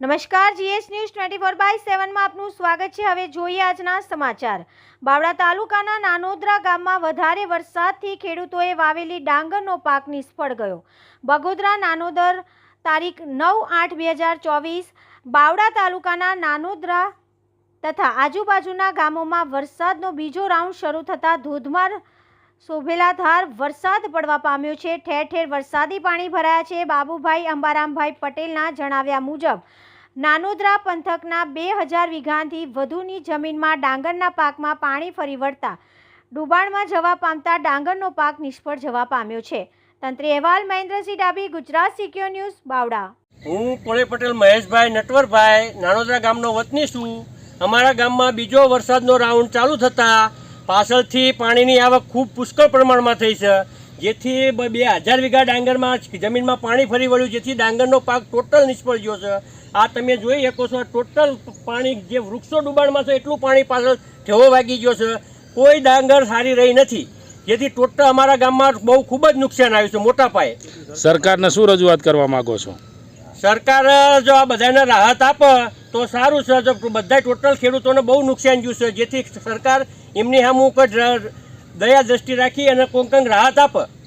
નમસ્કાર GS news twenty four by સેવનમાં આપનું સ્વાગત છે. હવે જોઈએ આજના સમાચાર. બાવળા તાલુકાના નાનોદરા ગામમાં વધારે વરસાદથી ખેડૂતોએ વાવેલી ડાંગરનો પાક નિષ્ફળ ગયો. બગોદરા નાનોદર તારીખ નવ આઠ બે હજાર ચોવીસ બાવડા તાલુકાના નાનોદરા તથા આજુબાજુના ગામોમાં વરસાદનો બીજો રાઉન્ડ શરૂ થતાં ધોધમાર શોભેલા ધાર વરસાદ પડવા પામ્યો છે. ઠેર ઠેર વરસાદી પાણી ભરાયા છે. બાબુભાઈ અંબારામભાઈ પટેલના જણાવ્યા મુજબ નાનોદરા પંથકના બે હજાર વીઘાથી વધુની જમીનમાં ડાંગરના પાકમાં પાણી ફરી વળતા ડુબાણમાં જવા પામતા ડાંગરનો પાક નિષ્ફળ જવા પામ્યો છે. તંત્રી અહેવાલ, મહેન્દ્રસિંહ ડાબી ગુજરાત સિક્યો ન્યૂઝ, બાવડા. હું પોળે પટેલ, મહેશભાઈ નટવરભાઈ, નાનોદરા ગામનો વતની છું. અમારા ગામમાં બીજો વરસાદનો રાઉન્ડ ચાલુ થતાં પાછળથી પાણીની આવક ખૂબ પુષ્કળ પ્રમાણમાં થઈ છે. જેથી બ- હજાર વીઘા ડાંગરમાં જમીનમાં પાણી ફરી વળ્યું જેથી ડાંગરનો પાક ટોટલ નિષ્ફળ ગયો છે. આ તમે જોઈ શકો છો ટોટલ પાણી જે વૃક્ષો ડુબાણમાં છે એટલું પાણી પાછળ ઠેવો વાગી ગયો છે. કોઈ ડાંગર સારી રહી નથી. જેથી ટોટલ અમારા ગામમાં બહુ ખૂબ જ નુકસાન આવ્યું છે મોટા પાયે. સરકારને શું રજૂઆત કરવા માંગો છો? સરકાર જો આ બધાને રાહત આપે તો સારું છે. જો બધા ટોટલ ખેડૂતોને બહુ નુકસાન ગયું છે. જેથી સરકાર એમની સામું દયા દ્રષ્ટિ રાખી અને કોંકંગ રાહત આપે.